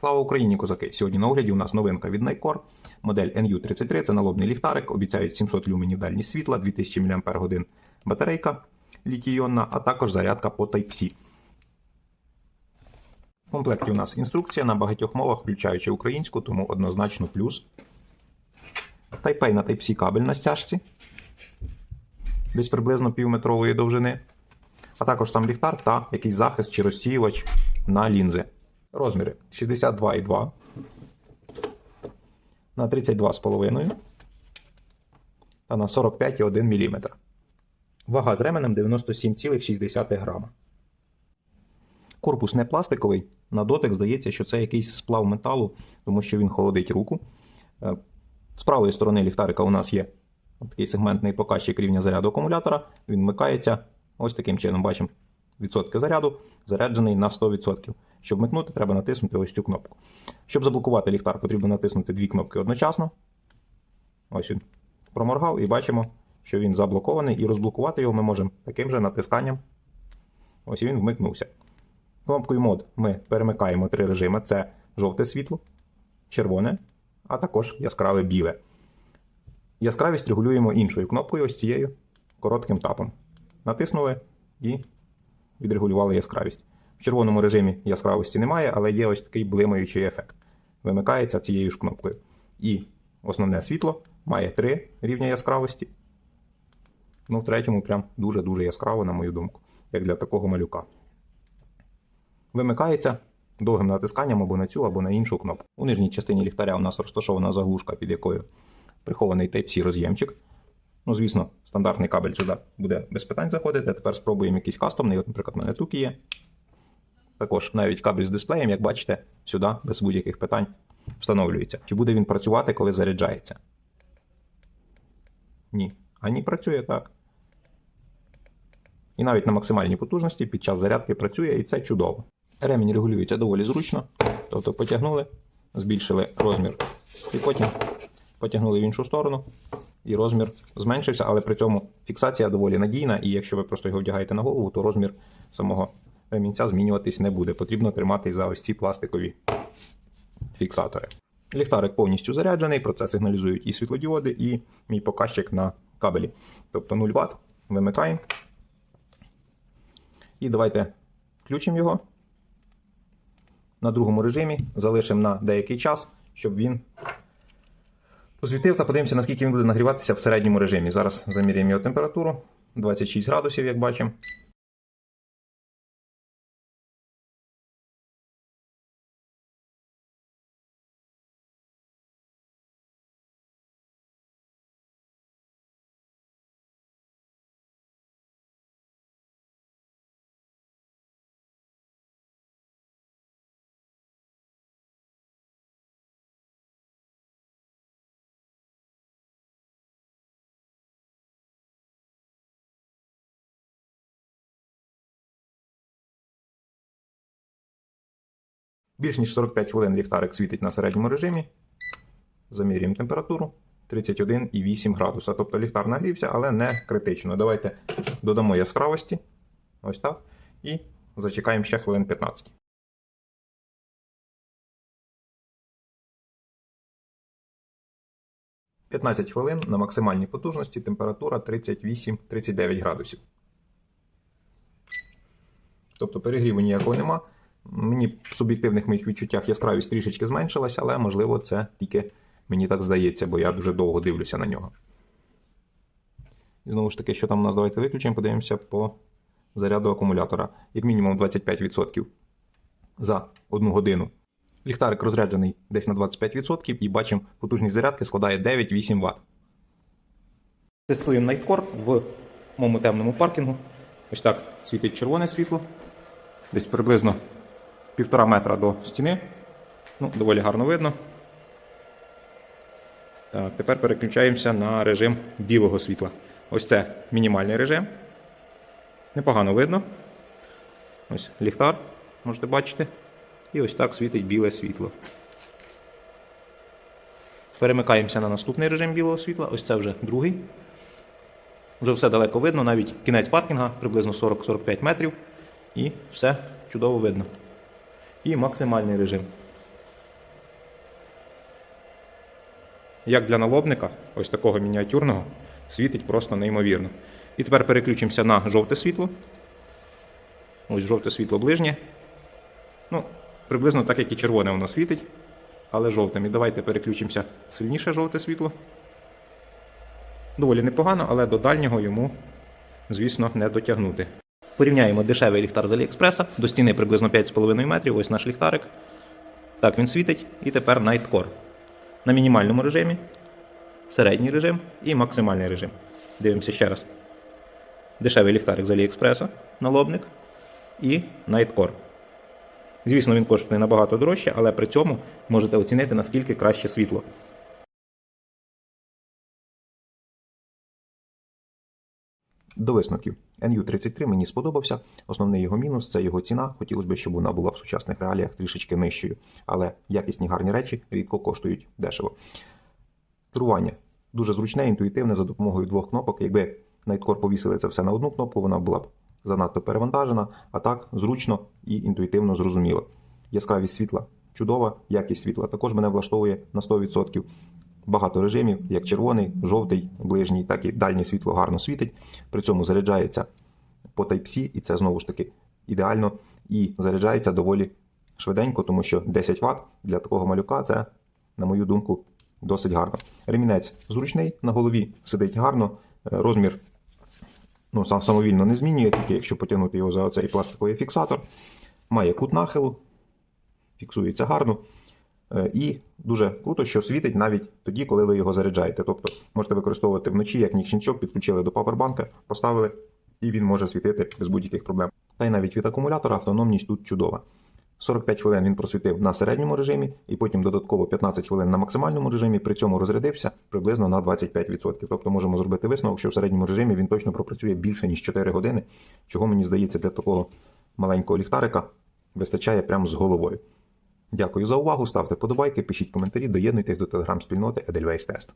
Слава Україні, козаки! Сьогодні на огляді у нас новинка від Найкор. Модель NU33 це налобний ліхтарик, обіцяють 700 люменів дальність світла, 2000 мАч батарейка літій-іонна, а також зарядка по Type-C. В комплекті у нас інструкція на багатьох мовах, включаючи українську, тому однозначно плюс. Type-A на Type-C кабель на стяжці, десь приблизно півметрової довжини, а також сам ліхтар та якийсь захист чи розсіювач на лінзи. Розміри 62,2 на 32,5 та на 45,1 мм. Вага з ременем 97,6 грама. Корпус не пластиковий. На дотик здається, що це якийсь сплав металу, тому що він холодить руку. Е, З правої сторони ліхтарика у нас є такий сегментний показчик рівня заряду акумулятора. Він вмикається ось таким чином. Бачимо відсотки заряду, заряджений на 100%. Щоб микнути, треба натиснути ось цю кнопку. Щоб заблокувати ліхтар, потрібно натиснути дві кнопки одночасно. Ось він проморгав і бачимо, що він заблокований, і розблокувати його ми можемо таким же натисканням. Ось він вмикнувся. Кнопкою мод ми перемикаємо три режими: це жовте світло, червоне, а також яскраве біле. Яскравість регулюємо іншою кнопкою, ось цією коротким тапом. Натиснули і відрегулювали яскравість. В червоному режимі яскравості немає, але є ось такий блимаючий ефект. Вимикається цією ж кнопкою. І основне світло має три рівня яскравості. Ну, в третьому прям дуже-дуже яскраво, на мою думку, як для такого малюка. Вимикається довгим натисканням або на цю, або на іншу кнопку. У нижній частині ліхтаря у нас розташована заглушка, під якою прихований Type-C роз'ємчик. Ну, звісно, стандартний кабель сюди буде без питань заходити. Тепер спробуємо якийсь кастомний. От, наприклад, у мене туки є. Також навіть кабель з дисплеєм, як бачите, сюди без будь-яких питань встановлюється. Чи буде він працювати, коли заряджається? Ні. А ні, працює так. І навіть на максимальній потужності під час зарядки працює, і це чудово. Ремінь регулюється доволі зручно. Тобто потягнули, збільшили розмір, і потім потягнули в іншу сторону, і розмір зменшився, але при цьому фіксація доволі надійна, і якщо ви просто його вдягаєте на голову, то розмір самого ремінця змінюватись не буде. Потрібно триматись за ось ці пластикові фіксатори. Ліхтарик повністю заряджений, про це сигналізують і світлодіоди, і мій показчик на кабелі. Тобто 0 Вт. Вимикаємо. І давайте включимо його на другому режимі, залишимо на деякий час, щоб він посвітив та подивимося, наскільки він буде нагріватися в середньому режимі. Зараз заміряємо його температуру 26 градусів, як бачимо. Більш ніж 45 хвилин ліхтарик світить на середньому режимі. Замірюємо температуру 31,8 градуса. Тобто ліхтар нагрівся, але не критично. Давайте додамо яскравості. Ось так. І зачекаємо ще хвилин 15. «15 хвилин на максимальній потужності температура 38-39 градусів. Тобто перегріву ніякого нема. Мені в суб'єктивних моїх відчуттях яскравість трішечки зменшилась, але можливо це тільки мені так здається, бо я дуже довго дивлюся на нього. І знову ж таки, що там у нас давайте виключимо, подивимося по заряду акумулятора. Як мінімум 25% за одну годину. Ліхтарик розряджений десь на 25% і бачимо, потужність зарядки складає 9-8 Вт. Тестуємо Nightcore в моєму темному паркінгу. Ось так світить червоне світло. Десь приблизно півтора метра до стіни. Ну, Доволі гарно видно. Так, Тепер переключаємося на режим білого світла. Ось це мінімальний режим. Непогано видно. Ось ліхтар, можете бачити. І ось так світить біле світло. Перемикаємося на наступний режим білого світла. Ось це вже другий. Вже все далеко видно, навіть кінець паркінга, приблизно 40-45 метрів. І все чудово видно і максимальний режим. Як для налобника, ось такого мініатюрного, світить просто неймовірно. І тепер переключимося на жовте світло. Ось жовте світло ближнє. Ну, Приблизно так, як і червоне воно світить, але жовтим. І давайте переключимося сильніше жовте світло. Доволі непогано, але до дальнього йому, звісно, не дотягнути. Порівняємо дешевий ліхтар з Аліекспреса. До стіни приблизно 5,5 метрів. Ось наш ліхтарик. Так він світить. І тепер Night Core. На мінімальному режимі, середній режим і максимальний режим. Дивимося ще раз. Дешевий ліхтарик з Аліекспреса, налобник і Night Core. Звісно, він коштує набагато дорожче, але при цьому можете оцінити, наскільки краще світло. До висновків. NU33 мені сподобався. Основний його мінус це його ціна. Хотілося б, щоб вона була в сучасних реаліях трішечки нижчою. Але якісні гарні речі рідко коштують дешево. Керування дуже зручне, інтуїтивне за допомогою двох кнопок. Якби Nightcore повісили це все на одну кнопку, вона була б занадто перевантажена, а так зручно і інтуїтивно зрозуміло. Яскравість світла чудова, якість світла також мене влаштовує на 100%. Багато режимів, як червоний, жовтий, ближній, так і дальнє світло гарно світить. При цьому заряджається по Type-C, і це знову ж таки ідеально. І заряджається доволі швиденько, тому що 10 Вт для такого малюка це, на мою думку, досить гарно. Ремінець зручний, на голові сидить гарно, е, розмір ну, сам самовільно не змінює, тільки якщо потягнути його за оцей пластиковий фіксатор. Має кут нахилу, фіксується гарно. Е, І дуже круто, що світить навіть тоді, коли ви його заряджаєте. Тобто можете використовувати вночі, як нічничок, підключили до павербанка, поставили, і він може світити без будь-яких проблем. Та й навіть від акумулятора автономність тут чудова. 45 хвилин він просвітив на середньому режимі, і потім додатково 15 хвилин на максимальному режимі. При цьому розрядився приблизно на 25%. Тобто можемо зробити висновок, що в середньому режимі він точно пропрацює більше ніж 4 години, чого мені здається для такого маленького ліхтарика вистачає прямо з головою. Дякую за увагу. Ставте подобайки, пишіть коментарі, доєднуйтесь до телеграм-спільноти Edelweiss Test.